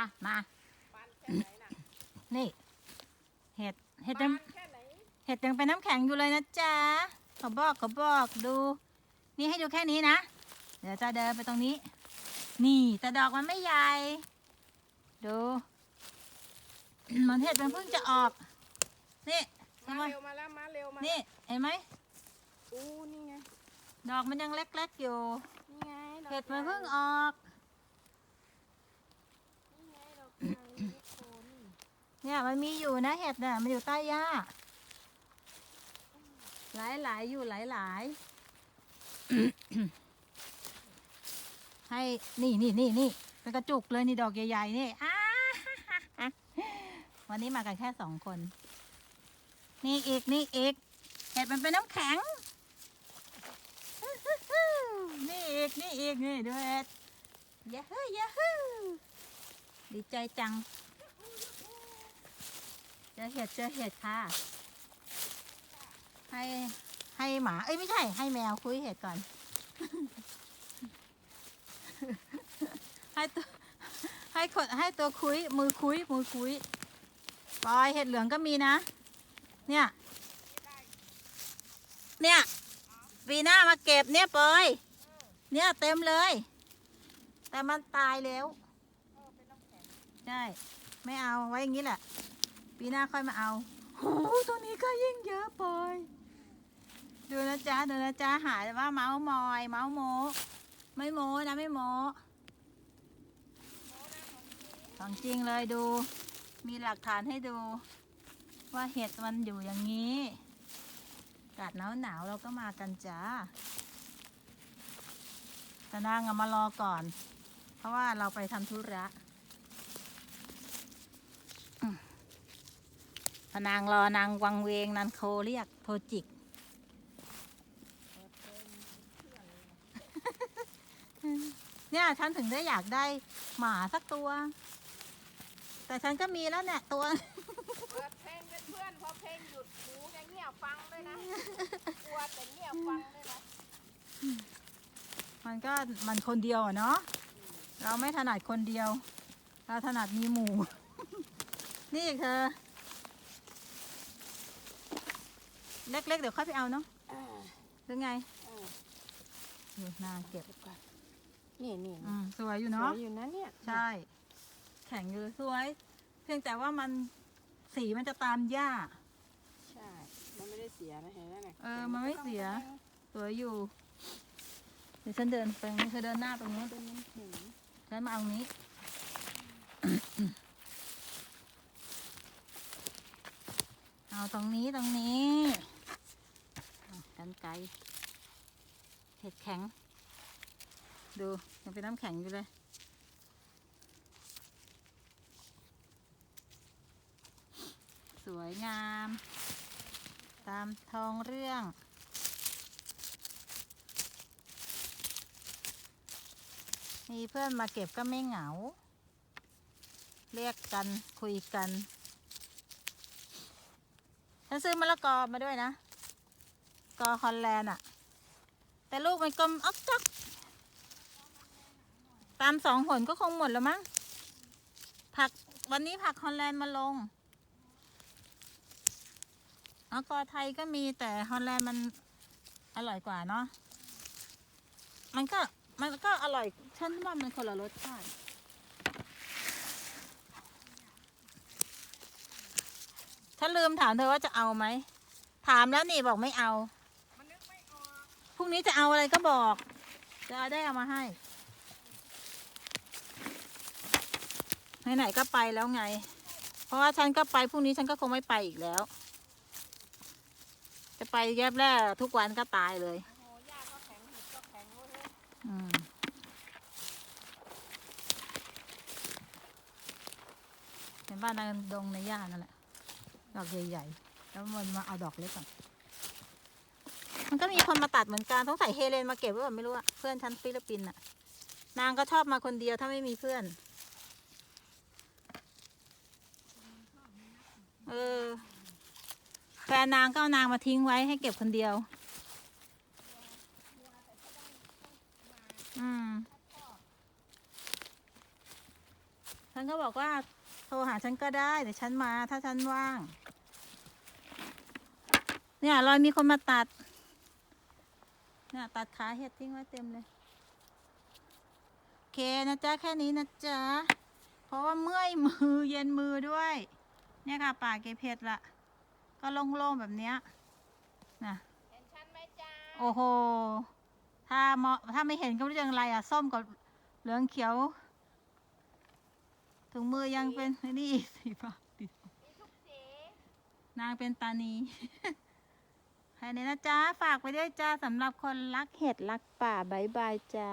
มามาปานแค่ไหนน่ะนี่ เห็ด เห็ดยังปานแค่ไหนเห็ดยังเป็นน้ำแข็งอยู่เลยนะจ๊ะเขาบอกเขาบอกดู นี่ให้ดูแค่นี้นะ เดี๋ยวจะเดินไปตรงนี้ นี่แต่ดอกมันไม่ใหญ่ ดูเหมือนเห็ดมันเพิ่งจะออก นี่ใช่มาไหมเร็วมาแล้วมาเร็วมานี่เห็นไหมอู้นี่ไง ดอกมันยังเล็กๆอยู่ นี่ไงดอกเห็ดมันเพิ่งใหญ่ออก นี่ไงดอกใหญ่ทุกคน เนี่ยมันมีอยู่นะเห็ดน่ะมันอยู่ใต้หญ้า หลายหลายๆอยู่หลายหลายๆให้นี่นี่นี่นี่เป็นกระจุกเลยนี่ดอกใหญ่ๆนี่อ้าวันนี้มากันแค่สองคน นี่อีกนี่อีกเห็ดมันเป็นน้ำแข็ง นี่อีกนี่อีกนี่ดูเห็ดยาฮูยาฮู ดีใจจัง เจอเห็ดเจอเห็ดค่ะ ให้ให้หมา เอ้ยไม่ใช่ ให้แมวคุยเห็ดก่อน ให้ตัวให้คนให้ตัวคุย มือคุย มือคุยปอยเห็ดเหลืองก็มีนะ เนี่ย เนี่ย ปีหน้ามาเก็บเนี่ยปอย เนี่ยเต็มเลย แต่มันตายแล้ว ใช่ ไม่เอาไว้อย่างนี้แหละ ปีหน้าค่อยมาเอาโอ้ตัวนี้ก็ยิ่งเยอะไปดูนะจ๊ะดูนะจ๊ะหายว่าเมาส์มอย เมาส์โมไม่โมนะไม่โมของจริงเลยดู มีหลักฐานให้ดู ว่าเห็ดมันอยู่อย่างนี้อากาศหนาวหนาวเราก็มากันจ้าแต่นางมารอก่อน เพราะว่าเราไปทำธุระ พอ นางรอนางวังเวงนันโคเรียกโทรจิก เนี่ยฉันถึงได้อยากได้หมาสักตัว แต่ฉันก็มีแล้วเนี่ยตัวเปิดเพลงเป็นเพื่อนพอเพลงหยุดหูจะเงียบฟังด้วยนะกลัวแต่เงียบฟังด้วยนะมันก็มันคนเดียวอะเนาะเราไม่ถนัดคนเดียว เราถนัดมีหมู่ นี่อีกเธอ เล็กๆ เดี๋ยวค่อยไปเอาเนาะอ่าหรือไงอ่าอยู่นาเก็บ เก็บก่อนนี่นี่อืมสวยอยู่สวเนาะยอยู่นะเนี่ยใช่ แข็งอยู่สวย เพียงแต่ว่ามันสีมันจะตามหญ้า ใช่มันไม่ได้เสียนะเห็นไหมเนี่ยเออมันไม่เสีย สวยอยู่ เดี๋ยวฉันเดินไปตรงนี้เธอเดินหน้าตรงนู้น เป็นน้ำแข็งฉันมาเอานี้ เอาตรงนี้ตรงนี้กันไกเห็ดแข็ง ดูยังเป็นน้ำแข็งอยู่เลยสวยงาม ตามทองเรื่อง มีเพื่อนมาเก็บก็ไม่เหงา เรียกกันคุยกัน ฉันซื้อมะละกอมาด้วยนะ กอฮอลแลนด์อะแต่ลูกมันกลมอ๊อกจักตามสองหนก็คงหมดแล้วมั้ง ผักวันนี้ผักฮอลแลนด์มาลงอ๋อกอไทยก็มีแต่ฮอลแลนด์มันอร่อยกว่าเนาะ มันก็มันก็อร่อย ฉันว่ามันคนละรสชาติ ฉันลืมถามเธอว่าจะเอาไหม ถามแล้วนี่บอกไม่เอา มันนึกไม่ออกพรุ่งนี้จะเอาอะไรก็บอก จะได้เอามาให้ ไหนๆก็ไปแล้วไง เพราะว่าฉันก็ไปพรุ่งนี้ฉันก็คงไม่ไปอีกแล้ว จะไปแยบแรกทุกวันก็ตายเลยโอ้โหหญ้าก็แข็งเห็ดก็แข็งเว้ยเฮ้ยอืมเป็นบ้านนางดงในย่านนั่นแหละ ดอกใหญ่ๆ แล้วมันมาเอาดอกเล็กก่อน มันก็มีคนมาตัดเหมือนกันต้องใส่เฮเลนมาเก็บไว้แบบไม่รู้อะเพื่อนฉันฟิลิปปินส์อะนางก็ชอบมาคนเดียวถ้าไม่มีเพื่อน เออ แฟนนางก็เอานางมาทิ้งไว้ให้เก็บคนเดียว อืมฉันก็บอกว่า ทรหาฉันก็ได้เดี๋ยวฉันมาถ้าฉันว่าง เนี่ยรอยมีคนมาตัด เนี่ยตัดขาเห็ดทิ้งไว้เต็มเลย โอเคนะจ๊ะแค่นี้นะจ๊ะ เพราะว่าเมื่อยมือเย็นมือด้วย เนี่ยค่ะป่าเก็บเห็ดละ ก็โล่งๆแบบเนี้ยนะเห็นฉันไหมจ้าโอ้โห ถ้าเหมาะถ้าไม่เห็นก็ไม่รู้จะอะไรอะ ส้มกับเหลืองเขียว ถุงมือยังเป็นไอ้นี่อีกสีฟ้ามีทุกสีนางเป็นตานีแค่นี้นะจ๊ะ ฝากไปด้วยจ้าสำหรับคนรักเห็ดรักป่าบายบายจ้า